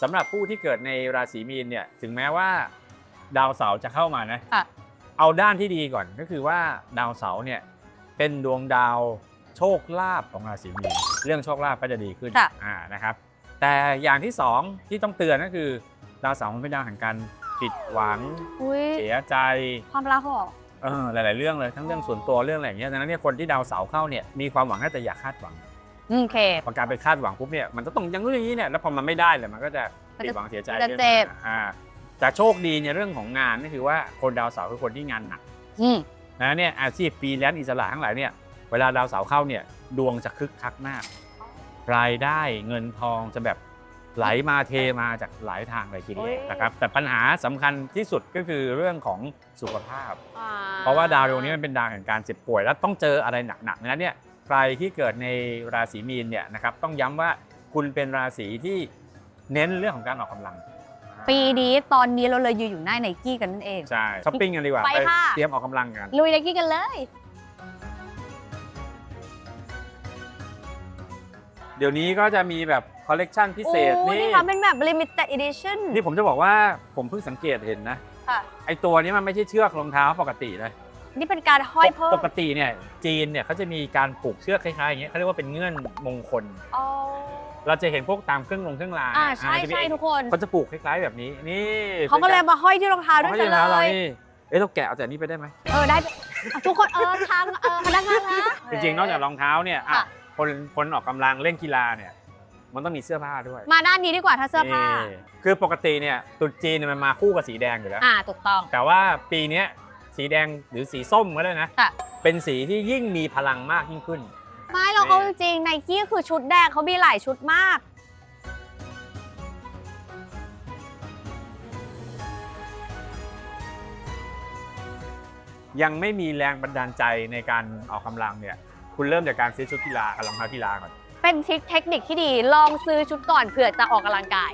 สำหรับผู้ที่เกิดในราศีมีนเนี่ยถึงแม้ว่าดาวเสาร์จะเข้ามานะค่ะ เอาด้านที่ดีก่อนก็คือว่าดาวเสาร์เนี่ยเป็นดวงดาวโชคลาภของราศีมีนเรื่องโชคลาภก็จะดีขึ้นค่ะ อ่านะครับ แต่อย่างที่สองที่ต้องเตือนก็คือดาวเสาร์มันเป็นดาวแห่งการผิดหวังอุ้ยเสียใจ ความรักเหรอ เออหลาย ๆ เรื่องเลยทั้งเรื่องส่วนตัวเรื่องอะไรอย่างเงี้ยดังนั้นเนี่ยคนที่ดาวเสาร์เข้าเนี่ยมีความหวังแต่อย่าคาดหวังอืม โอเค พอการไปคาดหวังปุ๊บเนี่ยมันจะต้องอยังนู้นอย่างนี้เนี่ยแล้วพอมันไม่ได้เลยมันก็จะผิดหวังเสียใจมันจะเจ็บอ่าแต่โชคดีในเรื่องของงานก็คือว่าคนดาวเสาร์คือคนที่งานหนักอืมนะเนี่ยอาชีพฟรีแลนซ์อิสระทั้งหลายเนี่ยเวลาดาวเสาร์เข้าเนี่ยดวงจะคึกคักมาก รายได้เงินทองจะแบบไหลมาเทมาจากหลายทางเลยทีเดียวนะครับแต่ปัญหาสำคัญที่สุดก็คือเรื่องของสุขภาพอ่เพราะว่าดาวดวงนี้มันเป็นดาวแห่งการเจ็บป่วย แล้วต้องเจออะไรหนักๆนั้นเนี่ย ใครที่เกิดในราศีมีนเนี่ยนะครับต้องย้ำว่าคุณเป็นราศีที่เน้นเรื่องของการออกกำลัง ปีนี้ตอนนี้เราเลยยืนอยู่หน้าไนกี้กันนั่นเองใช่ช้อปปิ้งกันดีกว่าไปค่ะเตรียมออกกำลังกันลุยไนกี้กันเลยเดี๋ยวนี้ก็จะมีแบบคอลเลกชันพิเศษโอ้นี่นี่ทำเป็นแบบ limited edition ที่ผมจะบอกว่าผมเพิ่งสังเกตเห็นนะค่ะไอตัวนี้มันไม่ใช่เชือกรองเท้าปกติเลย นี่เป็นการห้อยเพิ่มปกติเนี่ยจีนเนี่ยเขาจะมีการผูกเชือกคล้ายๆอย่างเงี้ยเขาเรียกว่าเป็นเงื่อนมงคล อ๋อ เราจะเห็นพวกตามเครื่องลงเครื่องรางอ่าใช่อ่าจะมีใช่ไอ้ทุกคน เขาจะปลูกคล้ายๆแบบนี้นี่เขาก็เลยมาห้อยที่รองเท้าด้วยเขากัจะนเลหาเรายนี่เอ๊ะเราแกะเอาแต่นี้ไปได้ไหมเออได้อะทุกคนเออทางเออพนักงานนะจริงๆนอกจากรองเท้าเนี่ยอะค่ะคนคนออกกำลังเล่นกีฬาเนี่ยมันต้องมีเสื้อผ้าด้วย มาด้านนี้ดีกว่าถ้าเสื้อผ้านี่คือปกติเนี่ยตรุษจีนเนี่ยมันมาคู่กับสีแดงอยู่แล้ว อ่าถูกต้อง แต่ว่าปีเนี้ย สีแดงหรือสีส้มก็ได้นะ ค่ะ เป็นสีที่ยิ่งมีพลังมากยิ่งขึ้น ไม่เราเอาจริงไนกี้คือชุดแดงเขามีหลายชุดมาก ยังไม่มีแรงบันดาลใจในการออกกำลังเนี่ย คุณเริ่มจากการซื้อชุดกีฬากับรองเท้ากีฬาก่อน เป็นทริคเทคนิคที่ดี ลองซื้อชุดก่อนเผื่อจะออกกำลังกาย